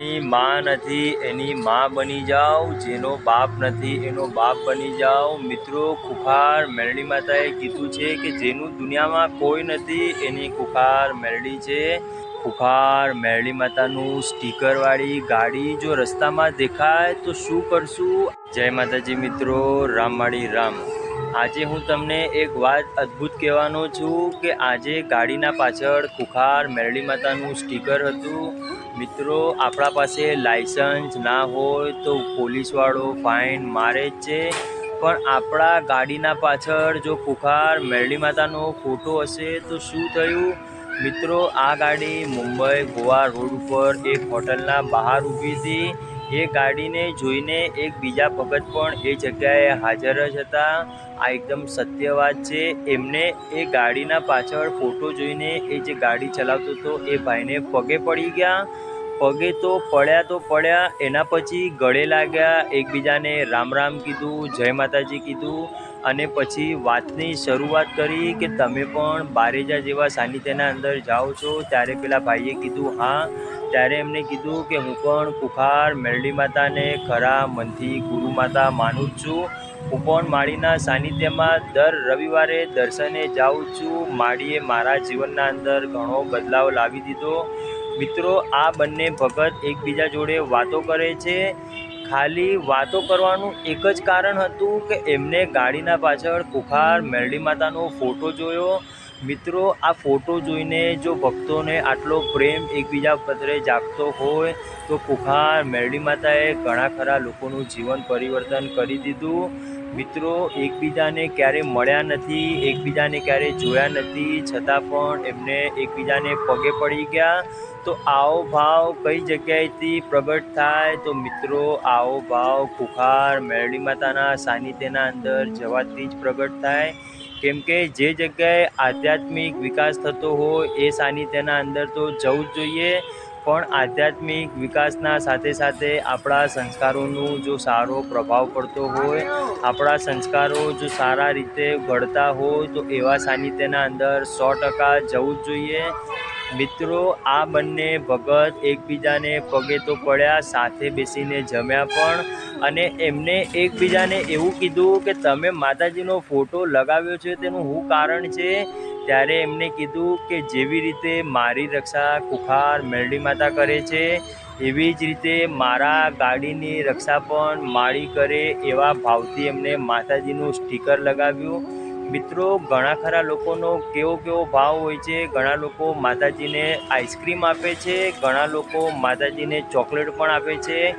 એની માં નથી, એની માં બની જાઓ, જેનો બાપ નથી, એનો બાપ બની જાઓ. મિત્રો ખુખાર મેરડી માતાએ કીધું છે કે જેનું દુનિયામાં કોઈ નથી, એની ખુખાર મેરડી છે. ખુખાર મેરડી માતાનું સ્ટીકરવાળી ગાડી જો રસ્તામાં દેખાય તો શું કરશું? જય માતાજી મિત્રો, રામ રામ. આજે હું તમને એક વાત અદ્ભુત કહેવાનો છું કે આજે ગાડીના પાછળ ખુખાર મેરડી માતાનું સ્ટીકર હતું. મિત્રો, આપણા પાસે લાયસન્સ ના હોય તો પોલીસવાળો ફાઇન મારે જ છે. પણ આપણા ગાડીના પાછળ જો ખુખાર મેરડી માતાનો ફોટો હશે તો શું થયું? મિત્રો, આ ગાડી મુંબઈ ગોવા રોડ ઉપર એક હોટલના બહાર ઊભી હતી. એ ગાડીને જોઈને એક બીજા ભગત પણ એ જગ્યાએ હાજર જ હતા. આ એકદમ સત્ય વાત છે. એમને એ ગાડીના પાછળ ફોટો જોઈને એ જે ગાડી ચલાવતો હતો એ ભાઈને પગે પડી ગયા. પગે તો પડ્યા તો પડ્યા, એના પછી ગળે લાગ્યા, એકબીજાને રામ રામ કીધું, જય માતાજી કીધું અને પછી વાતની શરૂઆત કરી કે તમે પણ બારેજા જેવા સાનિધ્યના અંદર જાઓ છો. ત્યારે પેલા ભાઈએ કીધું, હા ત્યારે એમને કીધું કે હું પણ કુખાર મેરડી માતાને ખરા મનથી ગુરુ માતા માનું છું. હું પણ માળીના સાનિધ્યમાં દર રવિવારે દર્શને જાઉં છું. માળીએ મારા જીવનના અંદર ઘણો બદલાવ લાવી દીધો. મિત્રો, આ બંને ભગત એકબીજા જોડે વાતો કરે છે. ખાલી વાતો કરવાનું એક જ કારણ હતું કે એમને ગાડીના પાછળ કુખાર મેરડી માતાનો ફોટો જોયો. મિત્રો, આ ફોટો જોઈને જો ભક્તોને આટલો પ્રેમ એકબીજા પત્રે જાગતો હોય, તો કુખાર મેરડી માતાએ ઘણા ખરા લોકોનું જીવન પરિવર્તન કરી દીધું. મિત્રો, એકબીજાને ક્યારે મળ્યા નથી, એકબીજાને ક્યારે જોયા નથી, છતાં પણ એમને એકબીજાને પગે પડી ગયા. તો આવો ભાવ કઈ જગ્યાએથી પ્રગટ થાય? તો મિત્રો, આવો ભાવ કુખાર મેરડી માતાના સાનિધ્યના અંદર જવાથી જ પ્રગટ થાય. કેમ કે જે જગ્યાએ આધ્યાત્મિક વિકાસ થતો હોય એ સાનિધ્યના અંદર તો જવું જ જોઈએ. પણ આધ્યાત્મિક વિકાસના સાથે સાથે આપણા સંસ્કારોનું જો સારો પ્રભાવ પડતો હોય, આપણા સંસ્કારો જો સારા રીતે ઘડતા હોય, તો એવા સાનિધ્યના અંદર સો ટકા જવું જ જોઈએ. મિત્રો, આ બંને ભગત એકબીજાને પગે તો પડ્યા, સાથે બેસીને જમ્યા પણ અને એમને એકબીજાને એવું કીધું કે તમે માતાજીનો ફોટો લગાવ્યો છે તેનું શું કારણ છે? ત્યારે એમને કીધું કે જેવી રીતે મારી રક્ષા કુખાર મેરડી માતા કરે છે, એવી જ રીતે મારા ગાડીની રક્ષા પણ માળી કરે એવા ભાવથી એમને માતાજીનું સ્ટીકર લગાવ્યું મિત્રો, ઘણા ખરા લોકોનો કેવો કેવો ભાવ હોય છે, ઘણા લોકો માતાજીને આઈસ્ક્રીમ આપે છે, ઘણા લોકો માતાજીને ચોકલેટ પણ આપે છે,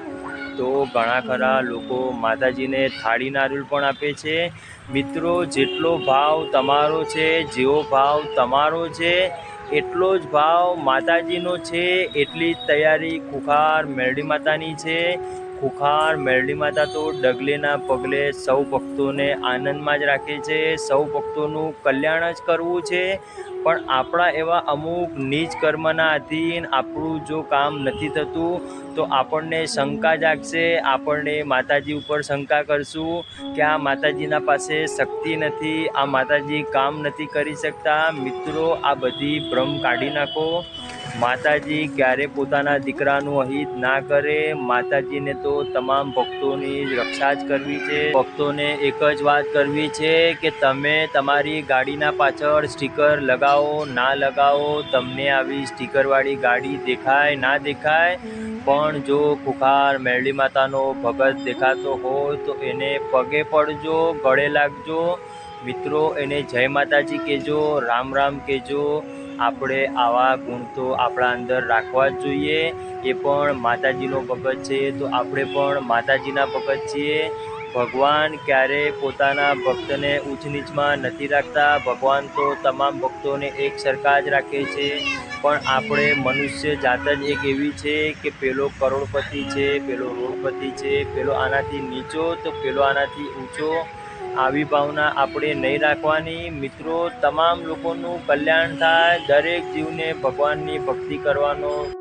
તો ઘણા ખરા લોકો માતાજીને થાળી નારિયેળ પણ આપે છે. મિત્રો, જેટલો ભાવ તમારો છે, જેવો ભાવ તમારો છે, એટલો જ ભાવ માતાજીનો છે, એટલી જ તૈયારી કુખાર મેરડી માતાની છે. ખુખાર મેરડી માતા તો ડગલેના પગલે સૌ ભક્તોને આનંદમાં જ રાખે છે. સૌ ભક્તોનું કલ્યાણ જ કરવું છે. પણ આપણા એવા અમુક નીચ કર્મના અધીન આપણું જો કામ નથી થતું, તો આપણને શંકા જાગશે. આપણને માતાજી ઉપર શંકા કરશું કે આ માતાજીના પાસે શક્તિ નથી, આ માતાજી કામ નથી કરી શકતા. મિત્રો, આ બધી ભ્રમ કાઢી નાખો. માતાજી ક્યારે પોતાના દીકરાનું અહિત ના કરે, માતાજીને તો તમામ ભક્તોની રક્ષા જ કરવી છે. ભક્તોને એક જ વાત કરવી છે કે તમે તમારી ગાડીના પાછળ સ્ટીકર લગાવો, ના લગાવો, તમને આવી સ્ટીકરવાળી ગાડી દેખાય, ના દેખાય. પણ જો ખુખાર મેરડી માતાનો ભગત દેખાતો હોય તો એને પગે પડજો, ગળે લાગજો. મિત્રો, એને જય માતાજી કહેજો, રામ રામ કહેજો. આપણે આવા ગુણ તો આપણા અંદર રાખવા જ જોઈએ. એ પણ માતાજીનો ભગત છે તો આપણે પણ માતાજીના ભગત છીએ. ભગવાન ક્યારે પોતાના ભક્તને ઊંચ નીચમાં નથી રાખતા. ભગવાન તો તમામ ભક્તોને એક સરખા જ રાખે છે. પણ આપણે મનુષ્ય જાત જ એક એવી છે કે પેલો કરોડપતિ છે, પેલો રોડપતિ છે, પેલો આનાથી નીચો તો પેલો આનાથી ઊંચો. આવી ભાવના આપણે નહીં રાખવાની. મિત્રો, તમામ લોકોનું કલ્યાણ થાય. દરેક જીવને ભગવાનની ભક્તિ કરવાનો